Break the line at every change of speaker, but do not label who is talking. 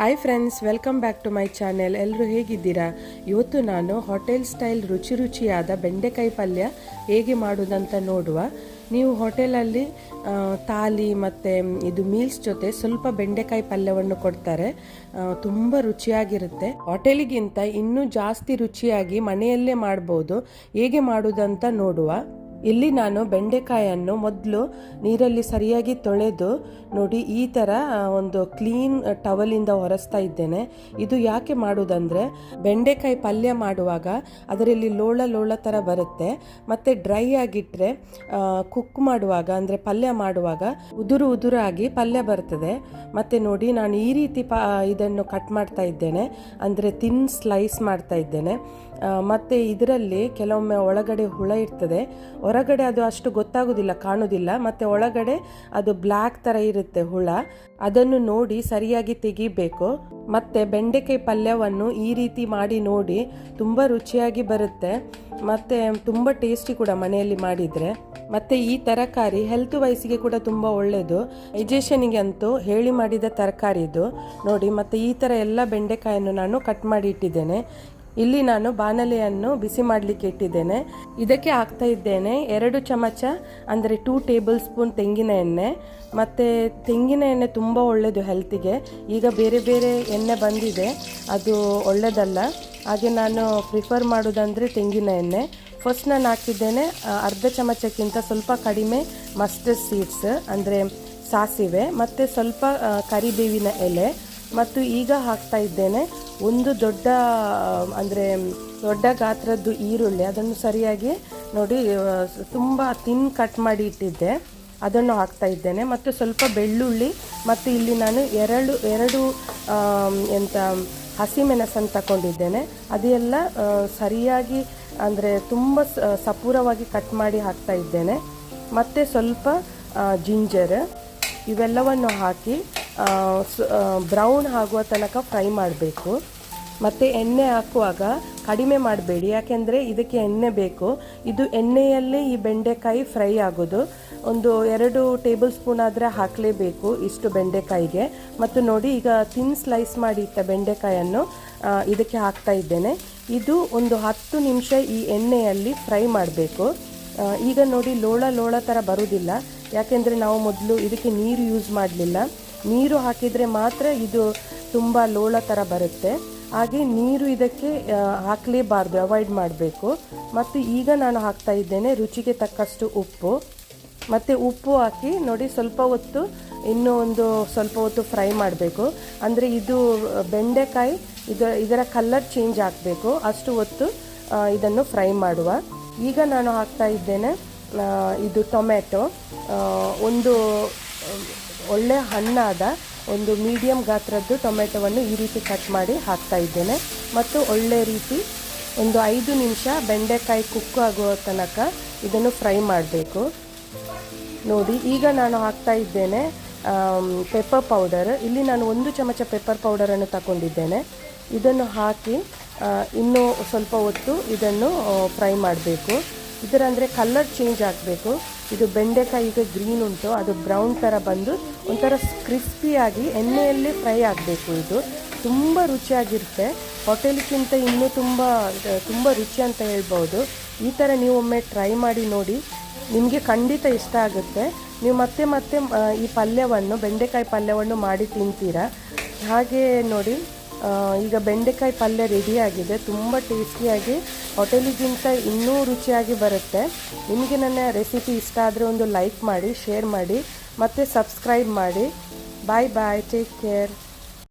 Hi friends welcome back to my channel ಎಲ್ಲರೂ ಹೇಗಿದ್ದೀರಾ? ಇವತ್ತು ನಾನು ಹೋಟೆಲ್ ಸ್ಟೈಲ್ ರುಚಿ ರುಚಿಯಾದ ಬೆಂಡೆಕಾಯಿ ಪಲ್ಯ ಹೇಗೆ ಮಾಡುವುದಂತ ನೋಡುವ. ನೀವು ಹೋಟೆಲಲ್ಲಿ ತಾಲಿ ಮತ್ತು ಇದು ಮೀಲ್ಸ್ ಜೊತೆ ಸ್ವಲ್ಪ ಬೆಂಡೆಕಾಯಿ ಪಲ್ಯವನ್ನು ಕೊಡ್ತಾರೆ. ತುಂಬ ರುಚಿಯಾಗಿರುತ್ತೆ. ಹೋಟೆಲಿಗಿಂತ ಇನ್ನೂ ಜಾಸ್ತಿ ರುಚಿಯಾಗಿ ಮನೆಯಲ್ಲೇ ಮಾಡ್ಬೋದು. ಹೇಗೆ ಮಾಡುವುದಂತ ನೋಡುವ. ಇಲ್ಲಿ ನಾನು ಬೆಂಡೆಕಾಯನ್ನು ಮೊದಲು ನೀರಲ್ಲಿ ಸರಿಯಾಗಿ ತೊಳೆದು ನೋಡಿ ಈ ಥರ ಒಂದು ಕ್ಲೀನ್ ಟವಲಿಂದ ಹೊರಸ್ತಾ ಇದ್ದೇನೆ. ಇದು ಯಾಕೆ ಮಾಡುವುದಂದರೆ ಬೆಂಡೆಕಾಯಿ ಪಲ್ಯ ಮಾಡುವಾಗ ಅದರಲ್ಲಿ ಲೋಳ ಲೋಳ ಥರ ಬರುತ್ತೆ. ಮತ್ತು ಡ್ರೈ ಆಗಿಟ್ಟರೆ ಕುಕ್ ಮಾಡುವಾಗ, ಅಂದರೆ ಪಲ್ಯ ಮಾಡುವಾಗ ಉದುರು ಉದುರಾಗಿ ಪಲ್ಯ ಬರ್ತದೆ. ಮತ್ತು ನೋಡಿ ನಾನು ಈ ರೀತಿ ಪ, ಇದನ್ನು ಕಟ್ ಮಾಡ್ತಾ ಇದ್ದೇನೆ. ಅಂದರೆ ತಿನ್ ಸ್ಲೈಸ್ ಮಾಡ್ತಾ ಇದ್ದೇನೆ. ಮತ್ತೆ ಇದರಲ್ಲಿ ಕೆಲವೊಮ್ಮೆ ಒಳಗಡೆ ಹುಳ ಇರ್ತದೆ. ಹೊರಗಡೆ ಅದು ಅಷ್ಟು ಗೊತ್ತಾಗೋದಿಲ್ಲ, ಕಾಣೋದಿಲ್ಲ. ಮತ್ತು ಒಳಗಡೆ ಅದು ಬ್ಲ್ಯಾಕ್ ಥರ ಇರುತ್ತೆ ಹುಳ. ಅದನ್ನು ನೋಡಿ ಸರಿಯಾಗಿ ತೆಗಿಬೇಕು. ಮತ್ತು ಬೆಂಡೆಕಾಯಿ ಪಲ್ಯವನ್ನು ಈ ರೀತಿ ಮಾಡಿ ನೋಡಿ ತುಂಬ ರುಚಿಯಾಗಿ ಬರುತ್ತೆ. ಮತ್ತು ತುಂಬ ಟೇಸ್ಟಿ ಕೂಡ ಮನೆಯಲ್ಲಿ ಮಾಡಿದರೆ. ಮತ್ತು ಈ ತರಕಾರಿ ಹೆಲ್ತ್ ವೈಸಿಗೆ ಕೂಡ ತುಂಬ ಒಳ್ಳೆಯದು ಎಜೇಷನಿಗೆ ಅಂತೂ ಹೇಳಿ ಮಾಡಿದ ತರಕಾರಿ ಇದು. ನೋಡಿ, ಮತ್ತು ಈ ಥರ ಎಲ್ಲ ಬೆಂಡೆಕಾಯನ್ನು ನಾನು ಕಟ್ ಮಾಡಿ ಇಟ್ಟಿದ್ದೇನೆ. ಇಲ್ಲಿ ನಾನು ಬಾಣಲೆಯನ್ನು ಬಿಸಿ ಮಾಡಲಿಕ್ಕೆ ಇಟ್ಟಿದ್ದೇನೆ. ಇದಕ್ಕೆ ಹಾಕ್ತಾ ಇದ್ದೇನೆ ಎರಡು ಚಮಚ, ಅಂದರೆ ಟೂ ಟೇಬಲ್ ಸ್ಪೂನ್ ತೆಂಗಿನ ಎಣ್ಣೆ. ಮತ್ತು ತೆಂಗಿನ ಎಣ್ಣೆ ತುಂಬ ಒಳ್ಳೆಯದು ಹೆಲ್ತಿಗೆ ಈಗ ಬೇರೆ ಬೇರೆ ಎಣ್ಣೆ ಬಂದಿದೆ, ಅದು ಒಳ್ಳೆಯದಲ್ಲ ಹಾಗೆ ನಾನು ಪ್ರಿಫರ್ ಮಾಡೋದಂದರೆ ತೆಂಗಿನ ಎಣ್ಣೆ. ಫಸ್ಟ್ ನಾನು ಹಾಕಿದ್ದೇನೆ ಅರ್ಧ ಚಮಚಕ್ಕಿಂತ ಸ್ವಲ್ಪ ಕಡಿಮೆ ಮಸ್ಟರ್ಡ್ ಸೀಡ್ಸ್ ಅಂದರೆ ಸಾಸಿವೆ, ಮತ್ತು ಸ್ವಲ್ಪ ಕರಿಬೇವಿನ ಎಲೆ. ಮತ್ತು ಈಗ ಹಾಕ್ತಾ ಇದ್ದೇನೆ ಒಂದು ದೊಡ್ಡ, ಅಂದರೆ ದೊಡ್ಡ ಗಾತ್ರದ್ದು ಈರುಳ್ಳಿ, ಅದನ್ನು ಸರಿಯಾಗಿ ನೋಡಿ ತುಂಬ ತಿನ್ ಕಟ್ ಮಾಡಿ ಇಟ್ಟಿದ್ದೆ. ಅದನ್ನು ಹಾಕ್ತಾ ಇದ್ದೇನೆ. ಮತ್ತು ಸ್ವಲ್ಪ ಬೆಳ್ಳುಳ್ಳಿ, ಮತ್ತು ಇಲ್ಲಿ ನಾನು ಎರಡು ಎರಡು ಎಂಥ ಹಸಿಮೆಣಸನ್ನು ತಗೊಂಡಿದ್ದೇನೆ. ಅದೆಲ್ಲ ಸರಿಯಾಗಿ, ಅಂದರೆ ತುಂಬ ಸಪೂರವಾಗಿ ಕಟ್ ಮಾಡಿ ಹಾಕ್ತಾ ಇದ್ದೇನೆ. ಮತ್ತು ಸ್ವಲ್ಪ ಜಿಂಜರ್ ಇವೆಲ್ಲವನ್ನು ಹಾಕಿ ಬ್ರೌನ್ ಆಗುವ ತನಕ ಫ್ರೈ ಮಾಡಬೇಕು. ಮತ್ತು ಎಣ್ಣೆ ಹಾಕುವಾಗ ಕಡಿಮೆ ಮಾಡಬೇಡಿ. ಯಾಕೆಂದರೆ ಇದಕ್ಕೆ ಎಣ್ಣೆ ಬೇಕು. ಇದು ಎಣ್ಣೆಯಲ್ಲೇ ಈ ಬೆಂಡೆಕಾಯಿ ಫ್ರೈ ಆಗೋದು. ಒಂದು ಎರಡು ಟೇಬಲ್ ಸ್ಪೂನ್ ಆದರೆ ಹಾಕಲೇಬೇಕು ಇಷ್ಟು ಬೆಂಡೆಕಾಯಿಗೆ. ಮತ್ತು ನೋಡಿ, ಈಗ ತಿನ್ ಸ್ಲೈಸ್ ಮಾಡಿ ಇಟ್ಟ ಬೆಂಡೆಕಾಯನ್ನು ಇದಕ್ಕೆ ಹಾಕ್ತಾ ಇದ್ದೇನೆ. ಇದು ಒಂದು ಹತ್ತು ನಿಮಿಷ ಈ ಎಣ್ಣೆಯಲ್ಲಿ ಫ್ರೈ ಮಾಡಬೇಕು. ಈಗ ನೋಡಿ, ಲೋಳ ಲೋಳ ಥರ ಬರುವುದಿಲ್ಲ ಯಾಕೆಂದರೆ ನಾವು ಮೊದಲು ಇದಕ್ಕೆ ನೀರು ಯೂಸ್ ಮಾಡಲಿಲ್ಲ. ನೀರು ಹಾಕಿದರೆ ಮಾತ್ರ ಇದು ತುಂಬ ಲೋಳ ಥರ ಬರುತ್ತೆ. ಹಾಗೆ ನೀರು ಇದಕ್ಕೆ ಹಾಕಲೇಬಾರ್ದು ಅವಾಯ್ಡ್ ಮಾಡಬೇಕು. ಮತ್ತು ಈಗ ನಾನು ಹಾಕ್ತಾ ಇದ್ದೇನೆ ರುಚಿಗೆ ತಕ್ಕಷ್ಟು ಉಪ್ಪು. ಮತ್ತು ಉಪ್ಪು ಹಾಕಿ ನೋಡಿ ಸ್ವಲ್ಪ ಹೊತ್ತು, ಇನ್ನೂ ಒಂದು ಸ್ವಲ್ಪ ಹೊತ್ತು ಫ್ರೈ ಮಾಡಬೇಕು. ಅಂದರೆ ಇದು ಬೆಂಡೆಕಾಯಿ, ಇದು, ಇದರ ಕಲರ್ ಚೇಂಜ್ ಆಗಬೇಕು. ಅಷ್ಟು ಹೊತ್ತು ಇದನ್ನು ಫ್ರೈ ಮಾಡುವ. ಈಗ ನಾನು ಹಾಕ್ತಾ ಇದ್ದೇನೆ ಇದು ಟೊಮೆಟೊ ಒಂದು ಆ, ಒಳ್ಳೆ ಹಣ್ಣಾದ ಒಂದು ಮೀಡಿಯಂ ಗಾತ್ರದ್ದು ಟೊಮೆಟೊವನ್ನು ಈ ರೀತಿ ಕಟ್ ಮಾಡಿ ಹಾಕ್ತಾ ಇದ್ದೇನೆ. ಮತ್ತು ಒಳ್ಳೆ ರೀತಿ ಒಂದು ಐದು ನಿಮಿಷ ಬೆಂಡೆಕಾಯಿ ಕುಕ್ ಆಗುವ ತನಕ ಇದನ್ನು ಫ್ರೈ ಮಾಡಬೇಕು. ನೋಡಿ ಈಗ ನಾನು ಹಾಕ್ತಾ ಇದ್ದೇನೆ ಪೆಪ್ಪರ್ ಪೌಡರ್ ಇಲ್ಲಿ ನಾನು ಒಂದು ಚಮಚ ಪೆಪ್ಪರ್ ಪೌಡರನ್ನು ತಗೊಂಡಿದ್ದೇನೆ ಇದನ್ನು ಹಾಕಿ ಇನ್ನೂ ಸ್ವಲ್ಪ ಹೊತ್ತು ಇದನ್ನು ಫ್ರೈ ಮಾಡಬೇಕು. ಇದರಂದರೆ ಕಲರ್ ಚೇಂಜ್ ಆಗಬೇಕು. ಇದು ಬೆಂಡೆಕಾಯಿ ಈಗ ಗ್ರೀನ್ ಉಂಟು. ಅದು ಬ್ರೌನ್ ಥರ ಬಂದು ಒಂಥರ ಕ್ರಿಸ್ಪಿಯಾಗಿ ಎಣ್ಣೆಯಲ್ಲಿ ಫ್ರೈ ಆಗಬೇಕು ಇದು. ತುಂಬ ರುಚಿಯಾಗಿರುತ್ತೆ. ಹೋಟೆಲ್ಗಿಂತ ಇನ್ನೂ ತುಂಬ ತುಂಬ ರುಚಿ ಅಂತ ಹೇಳ್ಬೋದು. ಈ ಥರ ನೀವು ಒಮ್ಮೆ ಟ್ರೈ ಮಾಡಿ ನೋಡಿ. ನಿಮಗೆ ಖಂಡಿತ ಇಷ್ಟ ಆಗುತ್ತೆ. ನೀವು ಮತ್ತೆ ಮತ್ತೆ ಈ ಪಲ್ಯವನ್ನು, ಬೆಂಡೆಕಾಯಿ ಪಲ್ಯವನ್ನು ಮಾಡಿ ತಿಂತೀರಾ? ಹಾಗೆ ನೋಡಿ. ಈಗ ಬೆಂಡೆಕಾಯಿ ಪಲ್ಯ ರೆಡಿಯಾಗಿದೆ ತುಂಬ ಟೇಸ್ಟಿಯಾಗಿ ಹೋಟೆಲಿಗಿಂತ ಇನ್ನೂ ರುಚಿಯಾಗಿ ಬರುತ್ತೆ. ನಿಮಗೆ ನನ್ನ ರೆಸಿಪಿ ಇಷ್ಟ ಆದರೆ ಒಂದು ಲೈಕ್ ಮಾಡಿ ಶೇರ್ ಮಾಡಿ, ಮತ್ತು ಸಬ್ಸ್ಕ್ರೈಬ್ ಮಾಡಿ. ಬಾಯ್ ಬಾಯ್ ಟೇಕ್ ಕೇರ್